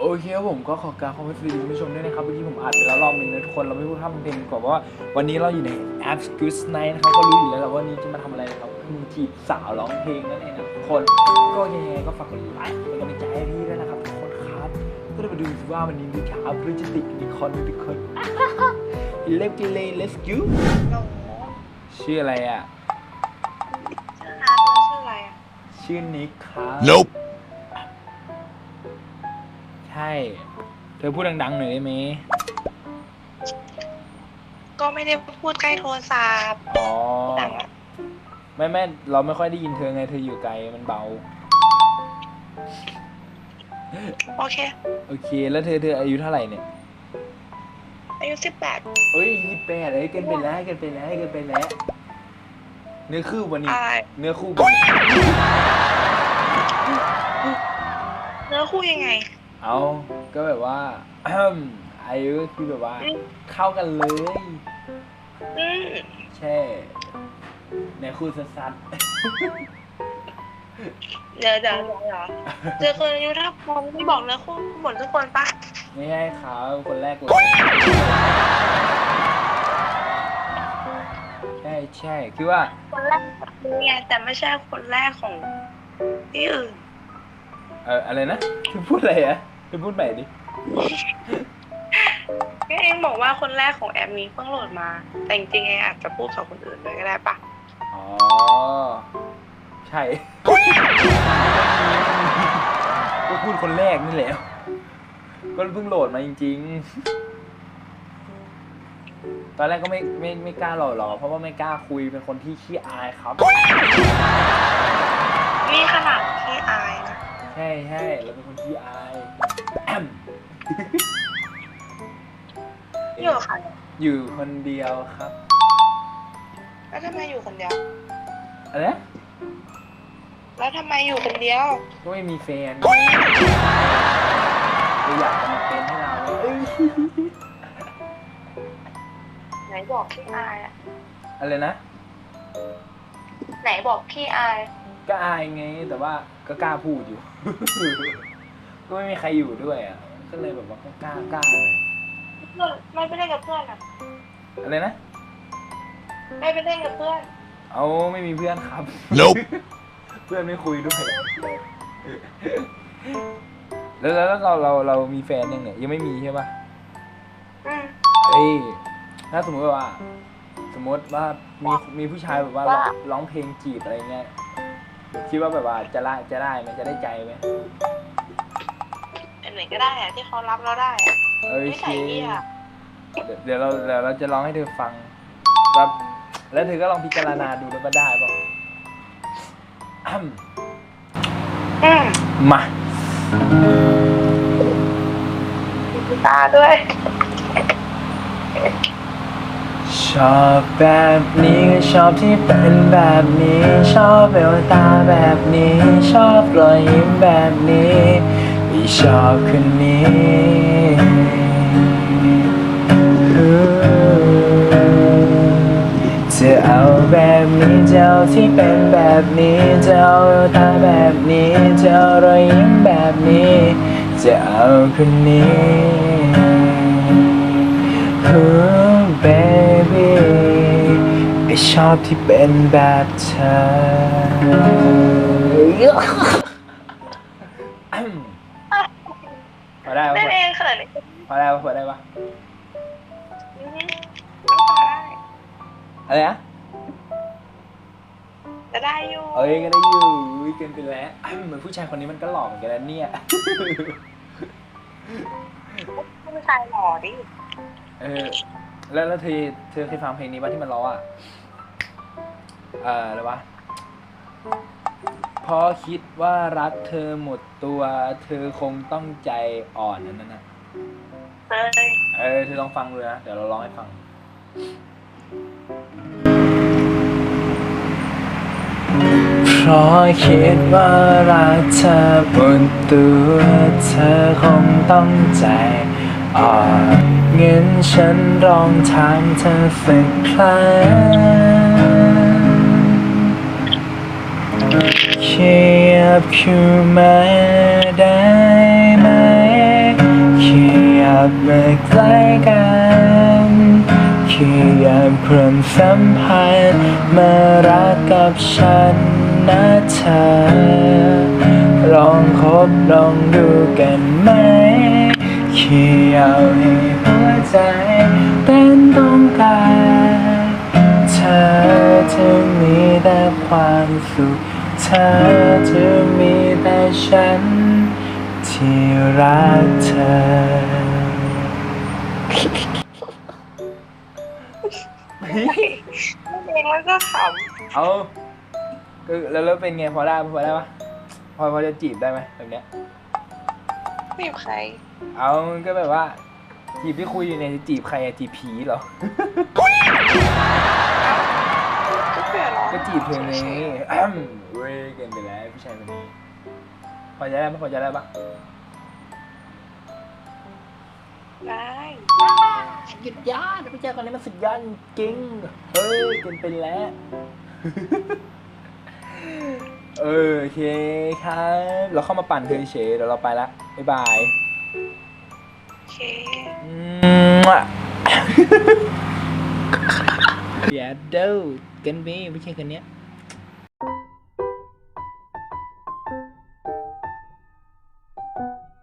โอเคครับผมก็ขอกรารขอบคุณคุณผู้ชมด้วยนะครับเมื่อกี้ผมอัดไปแล้วรอบนึงนะทุกคนเราไม่พูดทำเพลงก่อนเพราะว่าวันนี้เราอยู่ในแอป Good Night นะครับก็รู้อยู่แล้วแหละว่าวันนี้จะมาทำอะไรนะครับคือจีบสาวร้องเพลงนั่นเองนะทุกคนก็ยังไงก็ฝากกดไลค์เป็นกำลังใจให้พี่ด้วยนะครับทุกคนครับก็ได้มาดูสิว่าวันนี้พี่ถามเพื่อจะติดมีคอนทุกคนเล็บกิเล let's go หนูชื่ออะไรอะชื่อนัทแล้วชื่ออะไรอะชื่อนิกครับ Nope. ใช่ เธอพูดดังๆหน่อยได้ไหมก็ไม่ได้พูดใกล้โทรศัพท์อ๋อ ดังอะไม่ไม่เราไม่ค่อยได้ยินเธอไง เธออยู่ไกลมันเบา โอเค โอเค แล้วเธอเธออายุเท่าไหร่เนี่ย อายุสิบแปดเอ้ยยี่สิบแปดเอ้ยเกินไปแล้วเกินไปแล้วเกินไปแล้ว เนื้อคู่วันนี้ อะไรเนื้อคู่วันนี้ เนื้อคู่ยังไง เอาก็แบบว่าอายุก็คือแบบว่าอืมเข้ากันเลยอืมใช่เนื้อคู่สัสเดี๋ยวเดี๋ยวเดี๋ยวเดี๋ยวเจอคนอายุเท่าผมที่บอกเนื้อคู่หมดทุกคนปะๆไม่ใช่เขาคนแรกเลยใช่ใช่คือว่า คนแรกของเนี่ยแต่ไม่ใช่คนแรกของที่อื่น เอออะไรนะเธอพูดอะไรอะเธอพูดใหม่ดิก็เองบอกว่าคนแรกของแอปนี้เพิ่งโหลดมา แต่จริงๆเองอาจจะพูดกับคนอื่นด้วยก็ได้ปะอ๋อ ใช่ ก็พูดคนแรกนี่แหละก็เพิ่งโหลดมาจริง ๆ ตอนแรกก็ไม่ไม่ไม่กล้าโหลดหรอกเพราะว่าไม่กล้าคุยเป็นคนที่ขี้อายครับ นี่ขนาดที่อายนะ ใช่ใช่เราเป็นคนขี้อายแอมอยู่กับใครอะอยู่คนเดียวครับแล้วทำไมอยู่คนเดียว อะไรนะแล้วทำไมอยู่คนเดียว ก็ไม่มีแฟนก็อยากจะมาเป็นให้เราเอ้ยไหนบอกพี่อายอะอะไรนะ ไหนบอกพี่อาย ก็อายไง แต่ว่าก็กล้าพูดอยู่ ก็ไม่มีใครอยู่ด้วยอะ ก็เลยแบบว่าก็กล้ากล้าหน่อยเพื่อนไม่ไปเล่นกับเพื่อนอะอะไรนะ ไม่ไปเล่นกับเพื่อน เอาไม่มีเพื่อนครับ Nope. เพื่อนไม่คุยด้วยแล้วแล้วแล้วเราเราเรามีแฟนยังเนี่ยยังไม่มีใช่ปะอืมเอ้ยถ้าสมมติว่า สมมติว่ามีมีผู้ชายแบบว่าร้องร้องเพลงจีบอะไรเงี้ย คิดว่าแบบว่าจะได้จะได้ไหมจะได้ใจไหมอันไหนก็ได้อะที่เขารับเราได้อะโอไม่เคใส่เหี้ยเดี๋ยวเดี๋ยวเราเดี๋ยวเราจะร้องให้เธอฟังแล้วแล้วเธอก็ลองพิจารณาดูแล้วก็ได้เปล่าอ้ำอืมมามีตาด้วย ชอบแบบนี้ชอบที่เป็นแบบนี้ ชอบแววตาแบบนี้ ชอบรอยยิ้มแบบนี้ไม่ชอบคืนนี้จะเอาแบบนี้จะเอาที่เป็นแบบนี้จะเอาตาแบบนี้จะเอารอยยิ้มแบบนี้ จะเอาคนนี้ อชอบที่เป็นแบบเธอพอได้ปะเล่นเองเขินพอได้ปะพอได้ปะอือฮึต้องพอได้อะไรนะจะได้อยู่ เอ้ยก็ได้อยู่อุ๊ยเกินไปแล้วเหมือนผู้ชายคนนี้มันก็หล่อเหมือนกันนะเนี่ยผู้ชายหล่อดิ เออ แล้วแล้วเธอเธอเคยฟังเพลงนี้ป่ะที่มันร้องอะ เอ่ออะไรวะพอคิดว่ารักเธอหมดตัว เธอคงต้องใจอ่อนนั่นน่ะเลยเออเธอลองฟังดูนะ เดี๋ยวเราร้องให้ฟัง เพราะคิดว่ารักเธอหมดตัว เธอคงต้องใจอ่อนเงินฉันลองถามเธอสักครั้ง บขึ้นมาได้ไหมขยับมาใกล้กันแค่อยากเพิ่มสัมพันธ์มารักกับฉันนะเธอ ลองคบลองดูกันไหมแค่อยากให้หัวใจเป็นต้องการเธอจะมีแต่ความสุข เธอจะมีแต่ฉัน ที่รักเธอเองแล้วก็ขเอาก็แล้วแล้วเป็นไงพอได้พอได้ปะพอพอจะจีบได้ไหมแบบเนี้ยำไม่ใครเอามันก็แบบว่าจีบที่คุยอยู่เนี่ยจะจีบใครอะจีบผีเหรอ จีบเธอไงอ้ำเว้ยเกินไปแล้วผู้ชายคนนี้พอจะได้ไหมพอจะได้ปะได้หยุดยอดผู้ชายคนนี้มันสุดยอดจริงเฮ้ยเกินไปแล้วเออโอเคครับ เราเข้ามาปั่นเธอเฉยเดี๋ยวเราไปละบ๊ายบายโอเคอืมอะ กันบีไม่ใช่คนเนี้ย